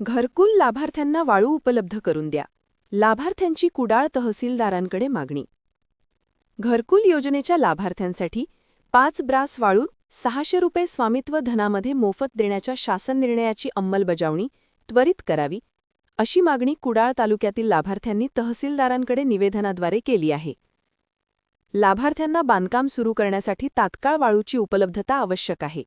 घरकुल लाभार्थ्यांना वाळू उपलब्ध करून द्या. लाभार्थ्यांची कुडाळ तहसीलदारांकडे मागणी. घरकुल योजनेच्या लाभार्थ्यांसाठी पाच ब्रास वाळू सहाशे रुपये स्वामित्व धनामध्ये मोफत देण्याच्या शासन निर्णयाची अंमलबजावणी त्वरित करावी अशी मागणी कुडाळ तालुक्यातील लाभार्थ्यांनी तहसीलदारांकडे निवेदनाद्वारे केली आहे. लाभार्थ्यांना बांधकाम सुरू करण्यासाठी तात्काळ वाळूची उपलब्धता आवश्यक आहे.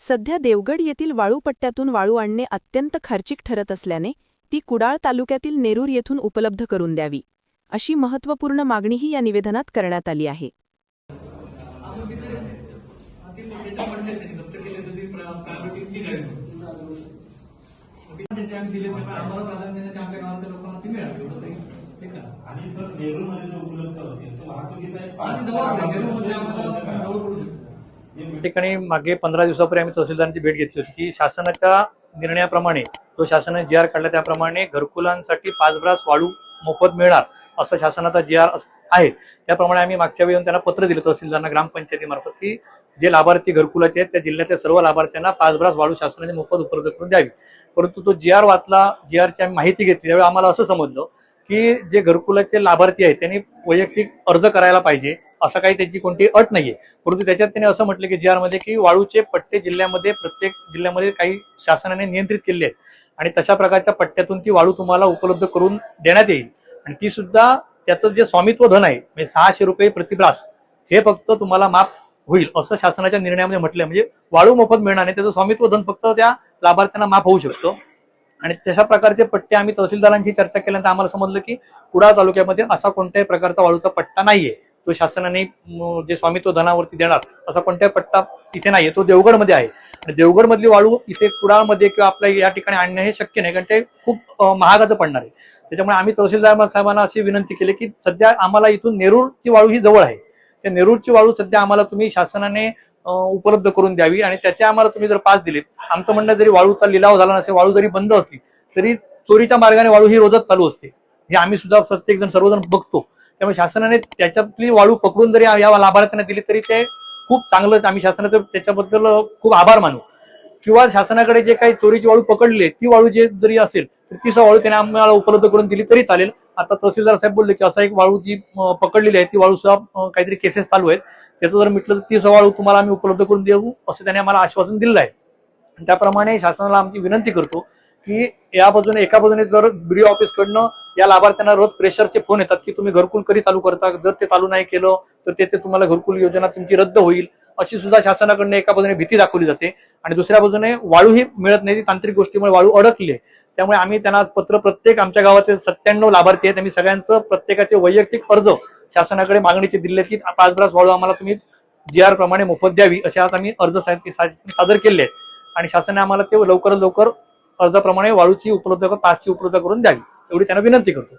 सध्या देवगड येथील वाळूपट्ट्यातून वाळू आणणे अत्यंत खर्चिक ठरत असल्याने ती कुडाळ तालुक्यातील नेरूर येथून उपलब्ध करून द्यावी अशी महत्त्वपूर्ण मागणीही या निवेदनात करण्यात आली आहे. आणि सर नेरूरमध्ये जो उपलब्ध असेल ठिकाणी मागे पंधरा दिवसापूर्वी आम्ही तहसीलदारांची भेट घेतली होती की शासनाच्या निर्णयाप्रमाणे जो शासनाने जी आर काढला त्याप्रमाणे घरकुलांसाठी पाच ब्रास वाळू मोफत मिळणार असं शासनाचा जी आर आहे. त्याप्रमाणे आम्ही मागच्या वेळी येऊन त्यांना पत्र दिलं तहसीलदारांना ग्रामपंचायतीमार्फत की जे लाभार्थी घरकुलाचे आहेत त्या जिल्ह्यातल्या सर्व लाभार्थ्यांना पाच ब्रास वाळू शासनाने मोफत उपलब्ध करून द्यावी. परंतु तो जी आर वाचला जी आरची आम्ही माहिती घेतली त्यावेळी आम्हाला असं समजलं की जे घरकुलाचे लाभार्थी आहेत त्यांनी वैयक्तिक अर्ज करायला पाहिजे. असं काही त्याची कोणती अट नाहीये. परंतु त्याच्यात त्याने असं म्हटलं की जी आरमध्ये की वाळूचे पट्टे जिल्ह्यामध्ये प्रत्येक जिल्ह्यामध्ये काही शासनाने नियंत्रित केले आहेत. आणि तशा प्रकारच्या पट्ट्यातून ती वाळू तुम्हाला उपलब्ध करून देण्यात येईल. आणि ती सुद्धा त्याचं जे स्वामित्व धन आहे म्हणजे सहाशे रुपये प्रतिब्रास हे फक्त तुम्हाला माफ होईल असं शासनाच्या निर्णयामध्ये म्हटलंय. म्हणजे वाळू मोफत मिळणार नाही त्याचं स्वामित्व धन फक्त त्या लाभार्थ्यांना माफ होऊ शकतो. आणि तशा प्रकारचे पट्टे आम्ही तहसीलदारांची चर्चा केल्यानंतर आम्हाला समजलं की कुडाळ तालुक्यामध्ये असा कोणत्याही प्रकारचा वाळूचा पट्टा नाहीये. तो शासनाने जे स्वामित्व धनावरती देणार असा कोणताही पट्टा इथे नाहीये. तो देवगडमध्ये आहे. आणि देवगडमधली वाळू इथे कुडाळमध्ये किंवा आपल्या या ठिकाणी आणणं हे शक्य नाही कारण ते खूप महागाचं पडणार आहे. त्याच्यामुळे आम्ही तहसीलदार साहेबांना अशी विनंती केली की सध्या आम्हाला इथून नेरूरची वाळू ही जवळ आहे. त्या नेरूरची वाळू सध्या आम्हाला तुम्ही शासनाने उपलब्ध करून द्यावी आणि त्याचे आम्हाला तुम्ही जर पास दिलेत आमचं म्हणणं जरी वाळूचा लिलाव झाला नसेल वाळू जरी बंद असली तरी चोरीच्या मार्गाने वाळू ही रोजच चालू असते. हे आम्ही सुद्धा प्रत्येक जण सर्वजण बघतो. त्यामुळे शासनाने त्याच्यातली वाळू पकडून जरी या लाभार्थ्यांना दिली तरी ते खूप चांगलं आम्ही शासनाचं त्याच्याबद्दल खूप आभार मानू. किंवा शासनाकडे जे काही चोरीची वाळू पकडली ती वाळू जे जरी असेल तर ती वाळू त्याने आम्हाला उपलब्ध करून दिली तरी चालेल. आता तहसीलदार साहेब बोलले की असा एक वाळू जी पकडलेली आहे ती वाळू सुद्धा काहीतरी केसेस चालू आहेत. त्याचं जर म्हटलं तर ती वाळू तुम्हाला आम्ही उपलब्ध करून देऊ असं त्याने आम्हाला आश्वासन दिलं आहे. आणि त्याप्रमाणे शासनाला आमची विनंती करतो की या बाजूने एका बाजूने जर बीडीओ ऑफिस कडनं या लाभार्थ्यांना रोज प्रेशरचे फोन येतात की तुम्ही घरकुल कधी चालू करता? जर ते चालू नाही केलं तर त्याचे तुम्हाला घरकुल योजना तुमची रद्द होईल. अशी सुद्धा शासनाकडनं एका बाजूने भीती दाखवली जाते. आणि दुसऱ्या बाजूने वाळूही मिळत नाही. तांत्रिक गोष्टीमुळे वाळू अडकली. त्यामुळे आम्ही त्यांना पत्र प्रत्येक आमच्या गावाचे सत्त्याण्णव लाभार्थी आहेत. आम्ही सगळ्यांचं प्रत्येकाचे वैयक्तिक अर्ज शासनाकडे मागणीचे दिले की पाच ब्रास वाळू आम्हाला तुम्ही जी आर प्रमाणे मोफत द्यावी असे आज आम्ही अर्ज सा- सादर केले आहेत. आणि शासनाने आम्हाला ते लवकरात लवकर अर्जाप्रमाणे वाळूची उपलब्ध तासची उपलब्ध करून द्यावी. एवढी त्यांना विनंती करतो.